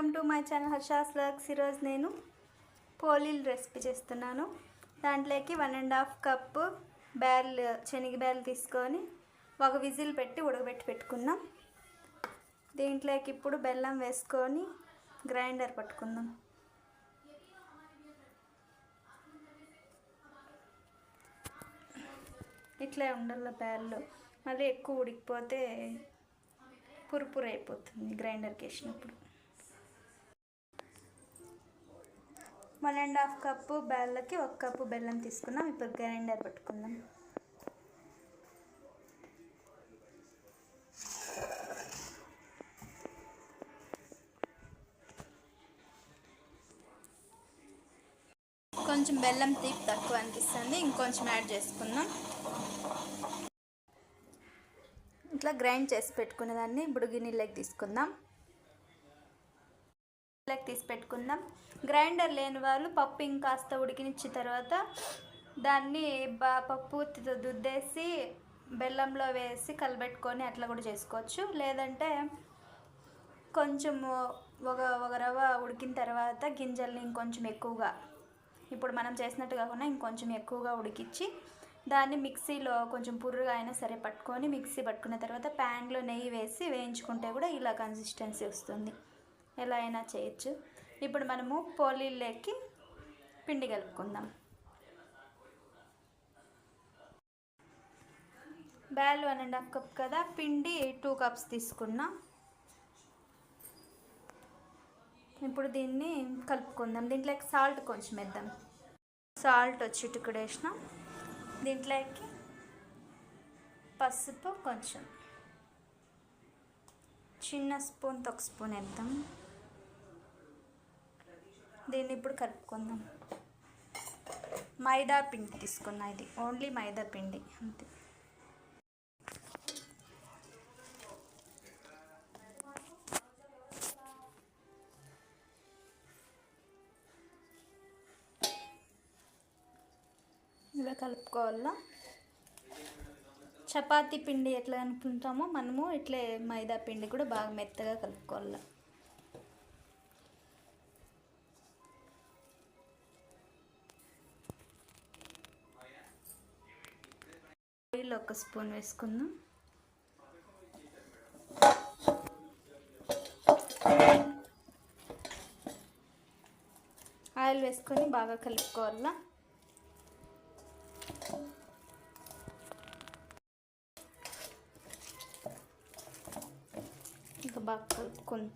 Welcome to my channel Harsha's lux ఈరోజు నేను పోలీలు రెసిపీ చేస్తున్నాను. దాంట్లోకి వన్ అండ్ హాఫ్ కప్పు బ్యాల్ శనగ బ్యాల్ తీసుకొని ఒక విజిల్ పెట్టి ఉడకబెట్టి పెట్టుకున్నాం దీంట్లోకి ఇప్పుడు బెల్లం వేసుకొని గ్రైండర్ పట్టుకుందాం. ఇట్లా ఉండాల బ్యాళ్ళు మళ్ళీ ఎక్కువ ఉడికిపోతే పురుపురు అయిపోతుంది గ్రైండర్కి వేసినప్పుడు. వన్ అండ్ హాఫ్ కప్పు బెల్లకి ఒక కప్పు బెల్లం తీసుకున్నాం. ఇప్పుడు గ్రైండర్ పెట్టుకుందాం. కొంచెం బెల్లం తీపి తక్కువ అనిపిస్తుంది. ఇంకొంచెం యాడ్ చేసుకుందాం. ఇట్లా గ్రైండ్ చేసి పెట్టుకునేదాన్ని ఇప్పుడు గిన్నెలోకి తీసుకుందాం. తీసి పెట్టుకుందాం గ్రైండర్ లేని వాళ్ళు పప్పు ఇంకాస్త ఉడికినిచ్చిన తర్వాత దాన్ని బా పప్పు దుద్దేసి బెల్లంలో వేసి కలబెట్టుకొని అట్లా కూడా చేసుకోవచ్చు. లేదంటే కొంచెం ఒక ఒక రవ్వ ఉడికిన తర్వాత గింజల్ని ఇంకొంచెం ఎక్కువగా ఇప్పుడు మనం చేసినట్టు కాకుండా ఇంకొంచెం ఎక్కువగా ఉడికించి దాన్ని మిక్సీలో కొంచెం పుర్రుగా అయినా సరే పట్టుకొని మిక్సీ పట్టుకున్న తర్వాత ప్యాన్లో నెయ్యి వేసి వేయించుకుంటే కూడా ఇలా కన్సిస్టెన్సీ వస్తుంది. ఎలా అయినా చేయొచ్చు. ఇప్పుడు మనము పోలీళ్ళకి పిండి కలుపుకుందాం. బ్యాల్ వన్ అండ్ హాఫ్ కప్ కదా పిండి టూ కప్స్ తీసుకున్నా. ఇప్పుడు దీన్ని కలుపుకుందాం. దీంట్లోకి సాల్ట్ కొంచెం వేద్దాం. సాల్ట్ వచ్చి ఇక్కడ వేసినాం. దీంట్లోకి పసుపు కొంచెం. చిన్న స్పూన్తో ఒక స్పూన్ వేద్దాం. దీన్ని ఇప్పుడు కలుపుకుందాం. మైదా పిండి తీసుకున్నా ఇది. ఓన్లీ మైదా పిండి అంతే. ఇలా కలుపుకోవాలా? చపాతీ పిండి ఎట్లా అనుకుంటామో మనము ఇట్లే మైదా పిండి కూడా బాగా మెత్తగా కలుపుకోవాలి. ఆయిల్ ఒక స్పూన్ వేసుకుందాం. ఆయిల్ వేసుకొని బాగా కలుపుకోవాలా. ఇంకా బాగా కలుపుకుంది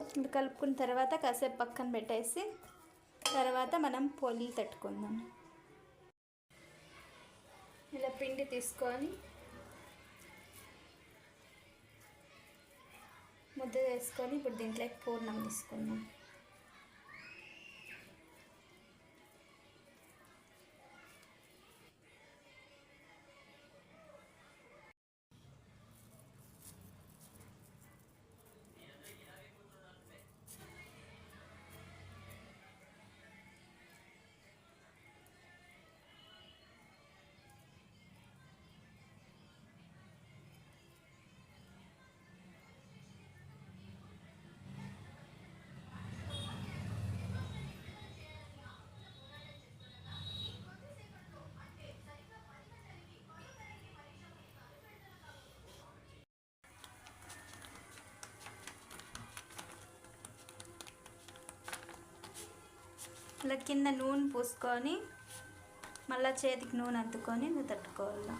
ఇప్పుడు కలుపుకున్న తర్వాత కాసేపు పక్కన పెట్టేసి తర్వాత మనం పొలి తట్టుకుందాం. ఇలా పిండి తీసుకొని ముద్ద వేసుకొని ఇప్పుడు దీంట్లోకి పూర్ణం తీసుకుందాం. ఇలా కింద నూనె పూసుకొని మళ్ళీ చేతికి నూనె అద్దుకొని నువ్వు తట్టుకోవాలి.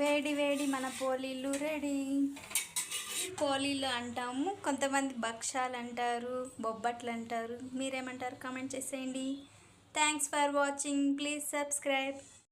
వేడి వేడి మన పోలీలు రెడీ. పోలీలు అంటాము కొంతమంది భక్షాలు అంటారు బొబ్బట్లు అంటారు మీరేమంటారు? కామెంట్ చేసేయండి. Thanks for watching please subscribe